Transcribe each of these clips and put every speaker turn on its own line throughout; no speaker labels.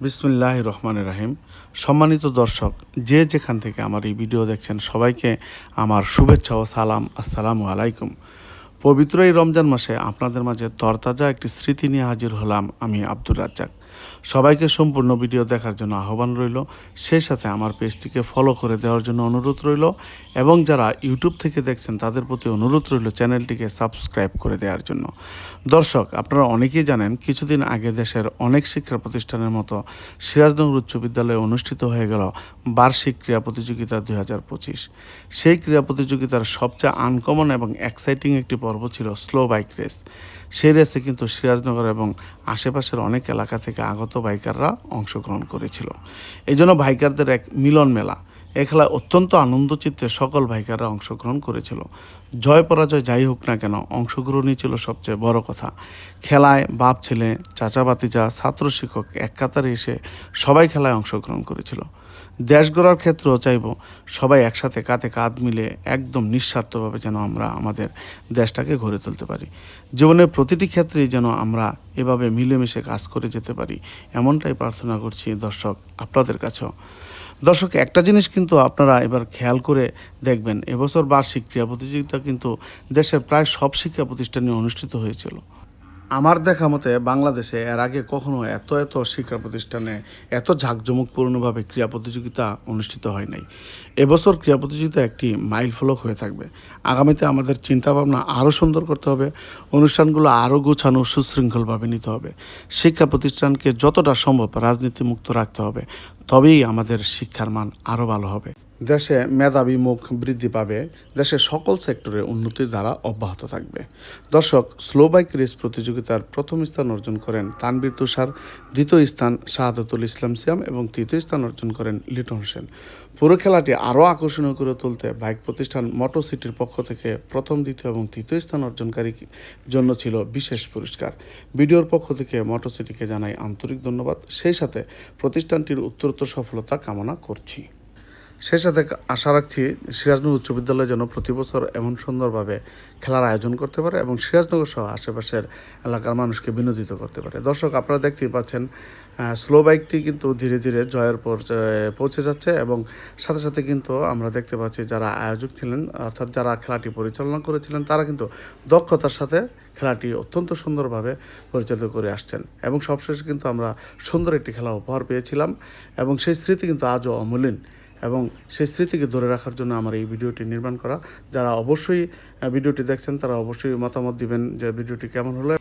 বিসমুল্লাহ রহমান রাহিম। সম্মানিত দর্শক, যে যেখান থেকে আমার এই ভিডিও দেখছেন, সবাইকে আমার শুভেচ্ছা ও সালাম। আসসালামু আলাইকুম। পবিত্র এই রমজান মাসে আপনাদের মাঝে তরতাজা একটি স্মৃতি নিয়ে হাজির হলাম আমি আব্দুর রাজ্জাক। সবাইকে সম্পূর্ণ ভিডিও দেখার জন্য আহ্বান রইল। সেই সাথে আমার পেজটিকে ফলো করে দেওয়ার জন্য অনুরোধ রইল এবং যারা ইউটিউব থেকে দেখছেন, তাদের প্রতি অনুরোধ রইল চ্যানেলটিকে সাবস্ক্রাইব করে দেওয়ার জন্য। দর্শক, আপনারা অনেকেই জানেন, কিছুদিন আগে দেশের অনেক শিক্ষা প্রতিষ্ঠানের মতো সিরাজনগর উচ্চ বিদ্যালয়ে অনুষ্ঠিত হয়ে গেল বার্ষিক ক্রীড়া প্রতিযোগিতা দুই হাজার পঁচিশ। সেই ক্রীড়া প্রতিযোগিতার সবচেয়ে আনকমন এবং এক্সাইটিং একটি পর্ব ছিল স্লো বাইক রেস সেই রেসে কিন্তু সিরাজনগর এবং আশেপাশের অনেক এলাকা থেকে আগত বাইকাররা অংশগ্রহণ করেছিল। এই জন্য বাইকারদের এক মিলন মেলা এ খেলায় অত্যন্ত আনন্দচিত্তে সকল বাইকাররা অংশগ্রহণ করেছিল। জয় পরাজয় যাই হোক না কেন, অংশগ্রহণই ছিল সবচেয়ে বড় কথা। খেলায় বাপ ছেলে, চাচা বাতিজা ছাত্র শিক্ষক এক কাতারে এসে সবাই খেলায় অংশগ্রহণ করেছিল। দেশ গড়ার ক্ষেত্রেও চাইব, সবাই একসাথে কাঁধে কাঁধ মিলে একদম নিঃস্বার্থভাবে যেন আমরা আমাদের দেশটাকে গড়ে তুলতে পারি। জীবনের প্রতিটি ক্ষেত্রেই যেন আমরা এভাবে মিলেমিশে কাজ করে যেতে পারি, এমনটাই প্রার্থনা করছি দর্শক আপনাদের কাছেও। দর্শক, একটা জিনিস কিন্তু আপনারা এবার খেয়াল করে দেখবেন, এবছর বার্ষিক ক্রীড়া প্রতিযোগিতা কিন্তু দেশের প্রায় সব শিক্ষা প্রতিষ্ঠানে অনুষ্ঠিত হয়েছিল। আমার দেখা মতে বাংলাদেশে এর আগে কখনো এত এত শিক্ষা প্রতিষ্ঠানে এত ঝাঁকজমকপূর্ণভাবে ক্রীড়া প্রতিযোগিতা অনুষ্ঠিত হয় নাই। এবছর ক্রীড়া প্রতিযোগিতা একটি মাইল ফলক হয়ে থাকবে। আগামীতে আমাদের চিন্তাভাবনা আরও সুন্দর করতে হবে, অনুষ্ঠানগুলো আরও গোছানো, সুশৃঙ্খলভাবে নিতে হবে। শিক্ষা প্রতিষ্ঠানকে যতটা সম্ভব রাজনীতি মুক্ত রাখতে হবে, তবেই আমাদের শিক্ষার মান আরও ভালো হবে। দেশে মেধাবী মুখ বৃদ্ধি পাবে, দেশের সকল সেক্টরে উন্নতির দ্বারা অব্যাহত থাকবে। দর্শক স্লো বাইক রেস প্রতিযোগিতার প্রথম স্থান অর্জন করেন তানবীর তুষার, দ্বিতীয় স্থান শাহাদতুল ইসলাম সিয়াম এবং তৃতীয় স্থান অর্জন করেন লিটন হোসেন পুরো খেলাটি আরও আকর্ষণীয় করে তুলতে বাইক প্রতিষ্ঠান মোটর সিটির পক্ষ থেকে প্রথম, দ্বিতীয় এবং তৃতীয় স্থান অর্জনকারী জন্য ছিল বিশেষ পুরস্কার। ভিডিওর পক্ষ থেকে মোটর সিটিকে জানাই আন্তরিক ধন্যবাদ। সেই সাথে প্রতিষ্ঠানটির উত্তরোত্তর সফলতা কামনা করছি। সেই সাথে আশা রাখছি সিরাজনগর উচ্চ বিদ্যালয় যেন প্রতি বছর এমন সুন্দরভাবে খেলার আয়োজন করতে পারে এবং সিরাজনগর সহ আশেপাশের এলাকার মানুষকে বিনোদিত করতে পারে। দর্শক, আপনারা দেখতেই পাচ্ছেন স্লো বাইকটি কিন্তু ধীরে ধীরে জয়ের পর্যায়ে পৌঁছে যাচ্ছে এবং সাথে সাথে কিন্তু আমরা দেখতে পাচ্ছি যারা আয়োজক ছিলেন, অর্থাৎ যারা খেলাটি পরিচালনা করেছিলেন, তারা কিন্তু দক্ষতার সাথে খেলাটি অত্যন্ত সুন্দরভাবে পরিচালিত করে আসছেন এবং সবশেষে কিন্তু আমরা সুন্দর একটি খেলা উপহার পেয়েছিলাম এবং সেই স্মৃতি কিন্তু আজও অমূল্যীন এবং সেই স্মৃতিকে ধরে রাখার জন্য আমার এই ভিডিওটি নির্মাণ করা। যারা অবশ্যই ভিডিওটি দেখছেন, তারা অবশ্যই মতামত দিবেন যে ভিডিওটি কেমন হলো।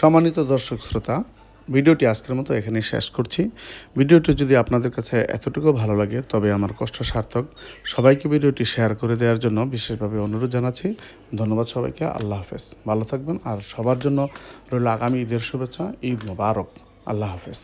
সম্মানিত দর্শক শ্রোতা, ভিডিওটি আজকের মতো এখানে শেষ করছি। ভিডিওটি যদি আপনাদের কাছে এতটুকু ভালো লাগে, তবে আমার কষ্ট সার্থক। সবাইকে ভিডিওটি শেয়ার করে দেওয়ার জন্য বিশেষভাবে অনুরোধ জানাচ্ছি। ধন্যবাদ সবাইকে, আল্লাহ হাফেজ। ভালো থাকবেন আর সবার জন্য রইল আগামী ঈদের শুভেচ্ছা, ঈদ মোবারক। আল্লাহ হাফেজ।